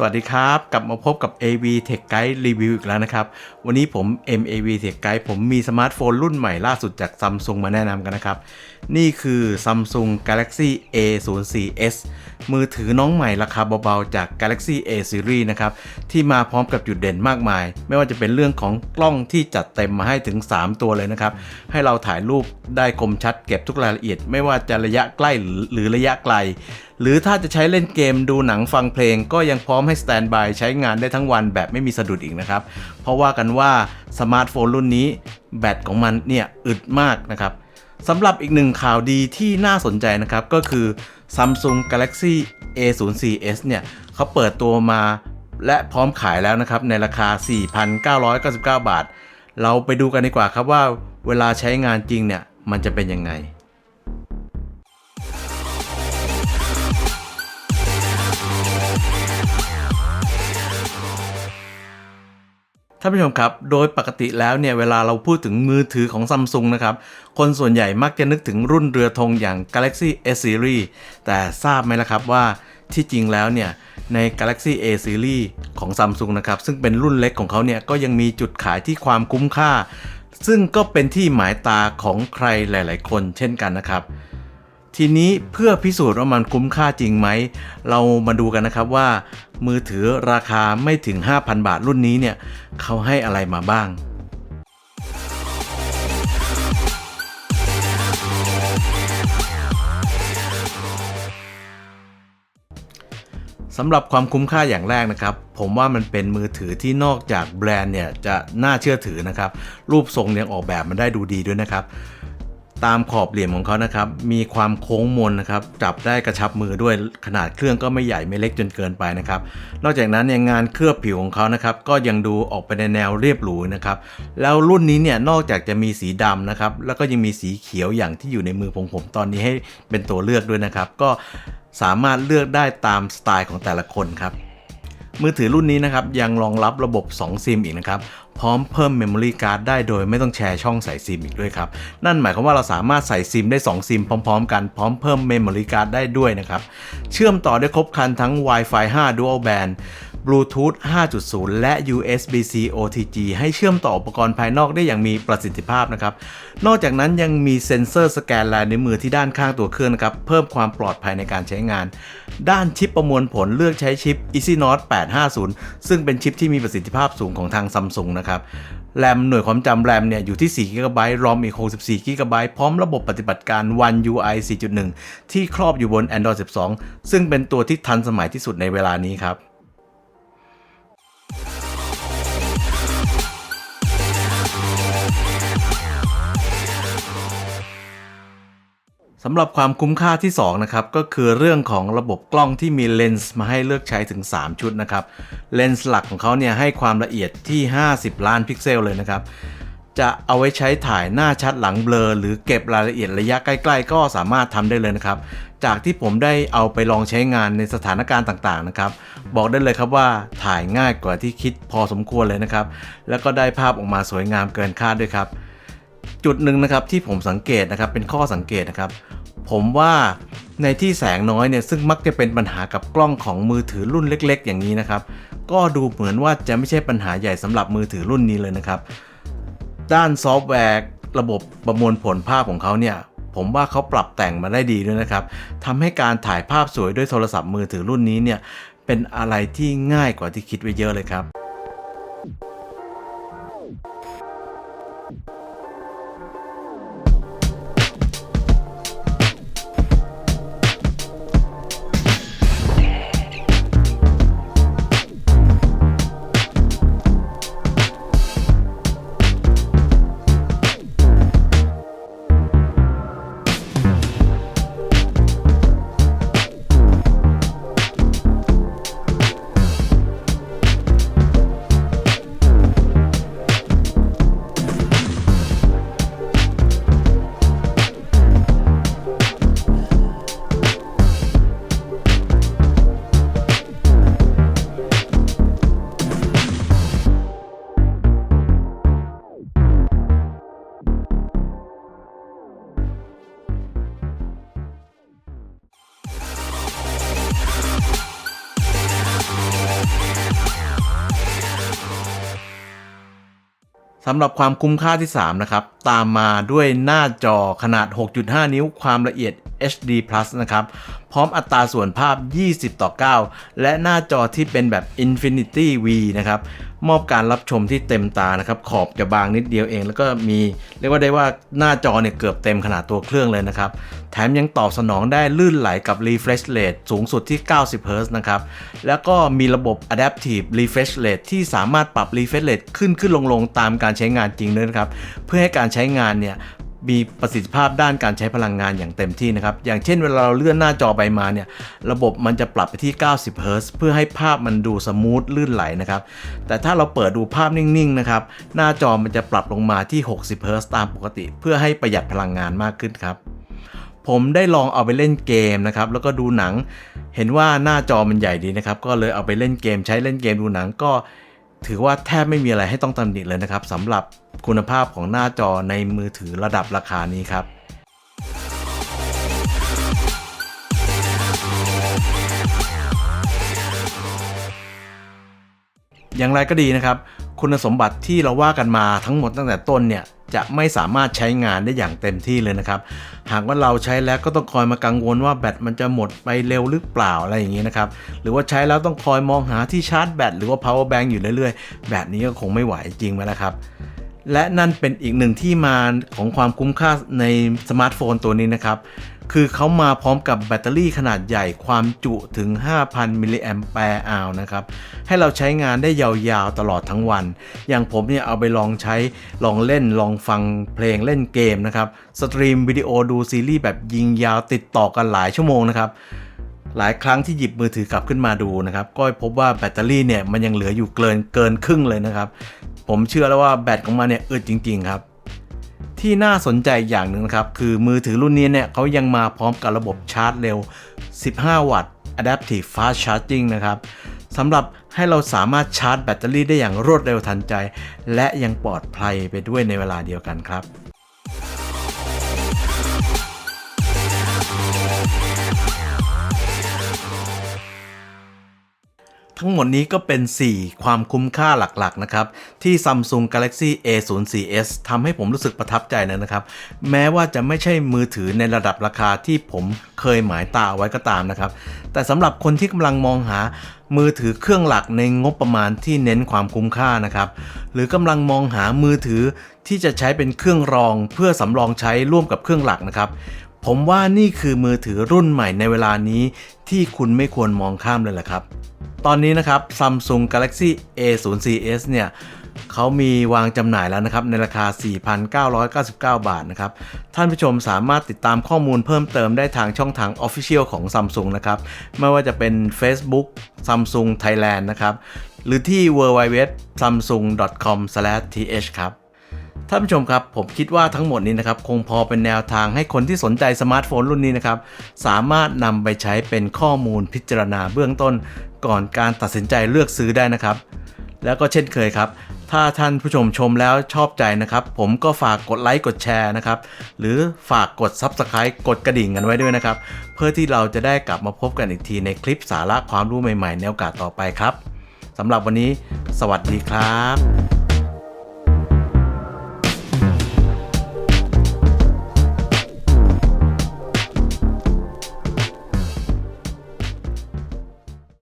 สวัสดีครับ กลับมาพบกับ AV Tech Guide Review อีกแล้วนะครับ วันนี้ผม MAV Tech Guide ผมมีสมาร์ทโฟนรุ่นใหม่ล่าสุดจาก Samsung มาแนะนำกันนะครับ นี่คือ Samsung Galaxy A04s มือถือน้องใหม่ราคาเบาๆ จาก Galaxy A Series นะครับ ที่มาพร้อมกับจุดเด่นมากมาย ไม่ว่าจะเป็นเรื่องของกล้องที่จัดเต็มมาให้ถึง 3 ตัวเลยนะครับ ให้เราถ่ายรูปได้คมชัดเก็บทุกรายละเอียด ไม่ว่าจะระยะใกล้หรือหรือระยะไกล หรือถ้าจะใช้เล่นเกมดูหนังฟังเพลง ก็ยังพร้อมให้สแตนบายใช้งานได้ทั้งวันแบบไม่มีสะดุดอีกนะครับ เพราะว่ากันว่าสมาร์ทโฟนรุ่นนี้แบตของมันเนี่ยอึดมากนะครับสำหรับอีกหนึ่งข่าวดีที่น่าสนใจนะครับ ก็คือ Samsung Galaxy A04s เนี่ยเขาเปิดตัวมาและพร้อมขายแล้วนะครับ ในราคา 4,999 บาท เราไปดูกันดีกว่าครับว่าเวลาใช้งานจริงเนี่ย มันจะเป็นยังไงานผู้ชมครับ โดยปกติแล้วเนี่ยเวลาเราพูดถึงมือถือของซัมซุงนะครับ คนส่วนใหญ่มักจะนึกถึงรุ่นเรือธงอย่าง Galaxy S Series แต่ทราบไหมล่ะครับว่าที่จริงแล้วเนี่ยใน Galaxy A Series ของ Samsung นะครับซึ่งเป็นรุ่นเล็กของเขาเนี่ยก็ยังมีจุดขายที่ความคุ้มค่า ซึ่งก็เป็นที่หมายตาของใครหลาย ๆ คนเช่นกันนะครับ ทีนี้เพื่อพิสูจน์ว่ามันคุ้มค่าจริงไหม เรามาดูกันนะครับว่า มือถือราคาไม่ถึง 5,000 บาทรุ่นนี้เนี่ยเขาให้อะไรมาบ้างสำหรับความคุ้มค่าอย่างแรกนะครับ ผมว่ามันเป็นมือถือที่นอกจากแบรนด์เนี่ยจะน่าเชื่อถือนะครับ รูปทรงยังออกแบบมันได้ดูดีด้วยนะครับ ตามขอบเหลี่ยมของเขานะครับ มีความโค้งมนนะครับ จับได้กระชับมือด้วยขนาดเครื่องก็ไม่ใหญ่ไม่เล็กจนเกินไปนะครับ นอกจากนั้นเนี่ยงานเคลือบผิวของเขานะครับ ก็ยังดูออกไปในแนวเรียบหรูนะครับ แล้วรุ่นนี้เนี่ยนอกจากจะมีสีดำนะครับ แล้วก็ยังมีสีเขียวอย่างที่อยู่ในมือของผมตอนนี้ให้เป็นตัวเลือกด้วยนะครับ ก็สามารถเลือกได้ตามสไตล์ของแต่ละคนครับ มือถือรุ่นนี้นะครับยังรองรับระบบ 2 ซิมอีกนะครับพร้อมเพิ่ม Memory Card ได้โดยไม่ต้องแชร์ช่องใส่ซิมอีกด้วยครับ นั่นหมายความว่าเราสามารถใส่ซิมได้ 2 ซิมพร้อม ๆ กันพร้อมเพิ่ม Memory Card ได้ด้วยนะครับ เชื่อมต่อได้ครบครันทั้ง Wi-Fi 5 Dual Band Bluetooth 5.0 และ USB-C OTG ให้เชื่อมต่ออุปกรณ์ภายนอกได้อย่างมีประสิทธิภาพนะครับ นอกจากนั้นยังมีเซ็นเซอร์สแกนลายนิ้วมือที่ด้านข้างตัวเครื่องนะครับ เพิ่มความปลอดภัยในการใช้งาน ด้านชิปประมวลผลเลือกใช้ชิป Exynos 850 ซึ่งเป็นชิปที่มีประสิทธิภาพสูงของทาง Samsung นะครับแรมหน่วยความจำแรมเนี่ยอยู่ที่ 4 GB ROM อีก 64 GB พร้อมระบบปฏิบัติการ One UI 4.1 ที่ครอบอยู่บน Android 12 ซึ่งเป็นตัวที่ทันสมัยที่สุดในเวลานี้ครับ สำหรับความคุ้มค่าที่2นะครับก็คือเรื่องของระบบกล้องที่มีเลนส์มาให้เลือกใช้ถึง 3 ชุดนะครับเลนส์หลักของเขาเนี่ยให้ความละเอียดที่ 50 ล้านพิกเซลเลยนะครับจะเอาไว้ใช้ถ่ายหน้าชัดหลังเบลอ หรือเก็บรายละเอียดระยะใกล้ ๆ ก็สามารถทำได้เลยนะครับ จากที่ผมได้เอาไปลองใช้งานในสถานการณ์ต่างๆนะครับ บอกได้เลยครับว่าถ่ายง่ายกว่าที่คิดพอสมควรเลยนะครับ แล้วก็ได้ภาพออกมาสวยงามเกินคาดด้วยครับ จุดหนึ่งนะครับที่ผมสังเกตนะครับเป็นข้อสังเกตนะครับ ผมว่าในที่แสงน้อยเนี่ยซึ่งมักจะเป็นปัญหากับกล้องของมือถือรุ่นเล็ก ๆ อย่างนี้นะครับ ก็ดูเหมือนว่าจะไม่ใช่ปัญหาใหญ่สำหรับมือถือรุ่นนี้เลยนะครับ ด้านซอฟต์แวร์ระบบประมวลผลภาพของเขาเนี่ยผมว่าเขาปรับแต่งมาได้ดีด้วยนะครับทำให้การถ่ายภาพสวยด้วยโทรศัพท์มือถือรุ่นนี้เนี่ยเป็นอะไรที่ง่ายกว่าที่คิดไว้เยอะเลยครับ สำหรับความคุ้มค่าที่ 3 นะครับ ตามมาด้วยหน้าจอขนาด 6.5 นิ้วความละเอียด HD นะครับ พร้อมอัตราส่วนภาพ 20 ต่อ 9 และหน้าจอที่เป็นแบบ Infinity V นะครับ มอบการรับชมที่เต็มตานะครับขอบจะบางนิดเดียวเอง แล้วก็มีเรียกว่าได้ว่าหน้าจอเนี่ยเกือบเต็มขนาดตัวเครื่องเลยนะครับแถมยังตอบสนองได้ลื่นไหลกับ refresh rate สูงสุดที่ 90 Hz นะครับแล้วก็มีระบบ adaptive refresh rate ที่สามารถปรับ refresh rate ขึ้นขึ้นลงลงตามการใช้งานจริงด้วยนะครับเพื่อให้การใช้งานเนี่ย มีประสิทธิภาพด้านการใช้พลังงานอย่างเต็มที่นะครับ อย่างเช่นเวลาเราเลื่อนหน้าจอไปมาเนี่ย ระบบมันจะปรับไปที่ 90 Hz เพื่อให้ภาพมันดูสมูทลื่นไหลนะครับ แต่ถ้าเราเปิดดูภาพนิ่งๆนะครับ หน้าจอมันจะปรับลงมาที่ 60 Hz ตามปกติ เพื่อให้ประหยัดพลังงานมากขึ้นครับ ผมได้ลองเอาไปเล่นเกมนะครับ แล้วก็ดูหนัง เห็นว่าหน้าจอมันใหญ่ดีนะครับ ก็เลยเอาไปเล่นเกมใช้เล่นเกมดูหนังก็ ถือว่าแทบไม่มีอะไรให้ต้องตำหนิเลยนะครับสำหรับคุณภาพของหน้าจอในมือถือระดับราคานี้ครับอย่างไรก็ดีนะครับ คุณสมบัติที่เราว่ากันมาทั้งหมดตั้งแต่ต้นเนี่ยจะไม่สามารถใช้งานได้อย่างเต็มที่เลยนะครับ หากว่าเราใช้แล้วก็ต้องคอยมากังวลว่าแบตมันจะหมดไปเร็วหรือเปล่าอะไรอย่างนี้นะครับ หรือว่าใช้แล้วต้องคอยมองหาที่ชาร์จแบตหรือว่า power bank อยู่เรื่อยๆ แบบนี้ก็คงไม่ไหวจริงไหมล่ะครับ และนั่นเป็นอีกหนึ่งที่มาของความคุ้มค่าในสมาร์ทโฟนตัวนี้นะครับ คือเขามาพร้อมกับแบตเตอรี่ขนาดใหญ่ความจุถึง 5,000 มิลลิแอมแปร์อาวนะครับ ให้เราใช้งานได้ยาวๆตลอดทั้งวัน อย่างผมเนี่ยเอาไปลองใช้ลองเล่นลองฟังเพลงเล่นเกมนะครับ สตรีมวิดีโอดูซีรีส์แบบยิงยาวติดต่อกันหลายชั่วโมงนะครับหลายครั้งที่หยิบมือถือกลับขึ้นมาดูนะครับ ก็พบว่าแบตเตอรี่เนี่ยมันยังเหลืออยู่เกินเกินครึ่งเลยนะครับ ผมเชื่อแล้วว่าแบตของมันเนี่ยอึดจริง ๆ ครับ ที่น่าสนใจอย่างหนึ่งนะครับ คือมือถือรุ่นนี้เนี่ยเขายังมาพร้อมกับระบบชาร์จเร็ว 15 วัตต์ Adaptive Fast Charging นะครับสำหรับให้เราสามารถชาร์จแบตเตอรี่ได้อย่างรวดเร็วทันใจ และยังปลอดภัยไปด้วยในเวลาเดียวกันครับ ทั้งหมดนี้ก็เป็น 4 ความคุ้มค่าหลักๆ นะครับ ที่ Samsung Galaxy A04s ทำให้ผมรู้สึกประทับใจนะครับ แม้ว่าจะไม่ใช่มือถือในระดับราคาที่ผมเคยหมายตาเอาไว้ก็ตามนะครับ แต่สำหรับคนที่กำลังมองหามือถือเครื่องหลักในงบประมาณที่เน้นความคุ้มค่านะครับ หรือกำลังมองหามือถือที่จะใช้เป็นเครื่องรองเพื่อสำรองใช้ร่วมกับเครื่องหลักนะครับ ผมว่านี่คือมือถือรุ่นใหม่ในเวลานี้ที่คุณไม่ควรมองข้ามเลยแหละครับ ตอนนี้นะครับ Samsung Galaxy A04s เนี่ยเขามีวางจำหน่ายแล้วนะครับ ในราคา 4,999 บาทนะครับ ท่านผู้ชมสามารถติดตามข้อมูลเพิ่มเติมได้ทางช่องทาง Official ของ Samsung นะครับ ไม่ว่าจะเป็น Facebook Samsung Thailand นะครับ หรือที่ www.samsung.com/th ครับ ท่านผู้ชมครับ ผมคิดว่าทั้งหมดนี้นะครับคงพอเป็นแนวทางให้คนที่สนใจสมาร์ทโฟนรุ่นนี้นะครับ สามารถนำไปใช้เป็นข้อมูลพิจารณาเบื้องต้น ก่อนการตัดสินใจเลือกซื้อได้นะครับ แล้วก็เช่นเคยครับ ถ้าท่านผู้ชมชมแล้วชอบใจนะครับ ผมก็ฝากกดไลค์กดแชร์นะครับ หรือฝากกด Subscribe กดกระดิ่งกันไว้ด้วยนะครับ เพื่อที่เราจะได้กลับมาพบกันอีกทีในคลิปสาระความรู้ใหม่ๆในโอกาสต่อไปครับสำหรับวันนี้ สวัสดีครับ